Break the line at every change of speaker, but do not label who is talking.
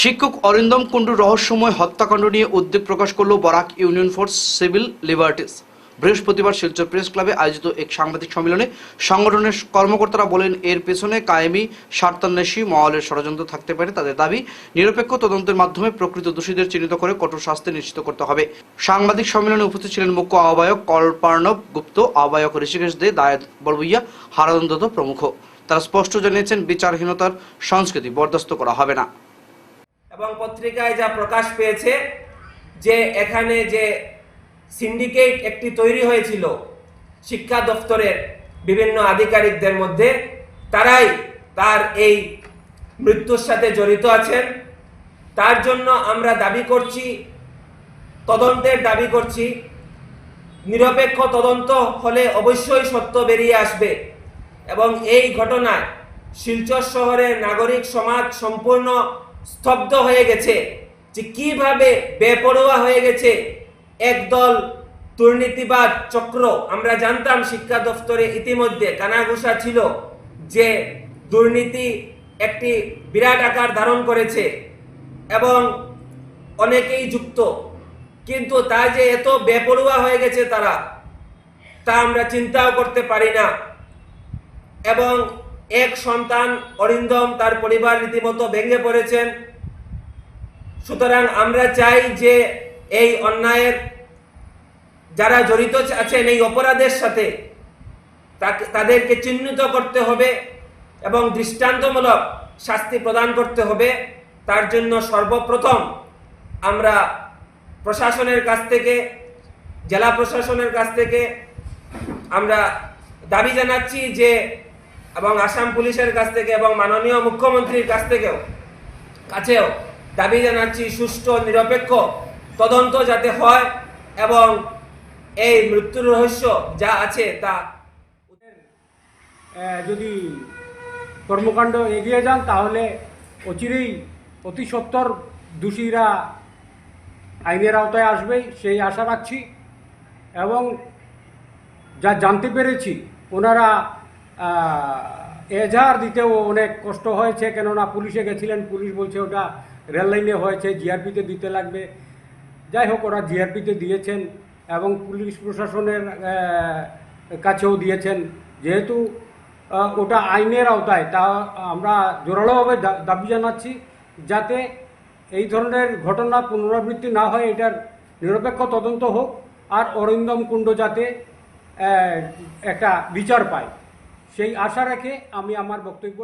শিক্ষক অরিন্দম কুণ্ডুর রহস্যময় হত্যাকাণ্ড নিয়ে উদ্বেগ প্রকাশ করল Barak union for civil liberties. বৃহস্পতিবার শিলচর প্রেস ক্লাবে আয়োজিত এক সাংবাদিক সম্মেলনে সংগঠনের কর্মকর্তারা বলেন, এর পেছনে কায়েমি, স্বার্থান্বেষী মহলের ষড়যন্ত্র থাকতে পারে তাদের দাবি, নিরপেক্ষ তদন্তের মাধ্যমে প্রকৃত দোষীদের চিহ্নিত করে কঠোর শাস্তি নিশ্চিত করতে হবে। সাংবাদিক সম্মেলনে উপস্থিত ছিলেন মুখ্য আহ্বায়ক কল্পার্ণব গুপ্ত, আহ্বায়ক ঋষিকেশ দে দায়ত বড়বুইয়া হারানন্দ প্রমুখ। তারা স্পষ্ট জানিয়েছেন, বিচারহীনতার সংস্কৃতি বরদাস্ত করা হবে না।
এবং পত্রিকায় যা প্রকাশ পেয়েছে যে এখানে যে সিন্ডিকেট একটি তৈরি হয়েছিল শিক্ষা দপ্তরের বিভিন্ন আধিকারিকদের মধ্যে, তারাই তার এই মৃত্যুর সাথে জড়িত আছেন। তার জন্য আমরা দাবি করছি, তদন্তের দাবি করছি, নিরপেক্ষ তদন্ত হলে অবশ্যই সত্য বেরিয়ে আসবে এবং এই ঘটনায় শিলচর শহরের নাগরিক সমাজ সম্পূর্ণ স্তব্ধ হয়ে গেছে যে কীভাবে বেপরোয়া হয়ে গেছে একদল দুর্নীতিবাদ চক্র। আমরা জানতাম শিক্ষা দপ্তরে ইতিমধ্যে কানাঘুষা ছিল যে দুর্নীতি একটি বিরাট আকার ধারণ করেছে এবং অনেকেই যুক্ত। কিন্তু তা যে এত বেপরোয়া হয়ে গেছে তারা, তা আমরা চিন্তাও করতে পারি না। এবং এক সন্তান অরিন্দম তার পরিবার রীতিমতো ভেঙে পড়েছেন। সুতরাং আমরা চাই যে এই অন্যায়ের যারা জড়িত আছেন এই অপরাধের সাথে তাদেরকে চিহ্নিত করতে হবে এবং দৃষ্টান্তমূলক শাস্তি প্রদান করতে হবে। তার জন্য সর্বপ্রথম আমরা প্রশাসনের কাছ থেকে, জেলা প্রশাসনের কাছ থেকে আমরা দাবি জানাচ্ছি যে এবং আসাম পুলিশের কাছ থেকে এবং মাননীয় মুখ্যমন্ত্রীর কাছ থেকেও কাছেও দাবি জানাচ্ছি, সুষ্ঠু নিরপেক্ষ তদন্ত যাতে হয় এবং এই মৃত্যুর রহস্য যা আছে তা
যদি কর্মকাণ্ড এগিয়ে যান, তাহলে অচিরেই অতি সত্বর দোষীরা আইনের আওতায় আসবে সেই আশা রাখছি এবং যা জানতে পেরেছি, ওনারা এজাহার দিতেও অনেক কষ্ট হয়েছে, কেননা পুলিশে গেছিলেন, পুলিশ বলছে ওটা রেল লাইনে হয়েছে, জিআরপিতে দিতে লাগবে। যাই হোক, ওরা জিআরপিতে দিয়েছেন এবং পুলিশ প্রশাসনের কাছেও দিয়েছেন। যেহেতু ওটা আইনের আওতায়, তা আমরা জোরালোভাবে দাবি জানাচ্ছি যাতে এই ধরনের ঘটনা পুনরাবৃত্তি না হয়, এটার নিরপেক্ষ তদন্ত হোক, আর অরিন্দম কুণ্ড যাতে একটা বিচার পায়। সেই আশা রেখে আমি আমার বক্তব্য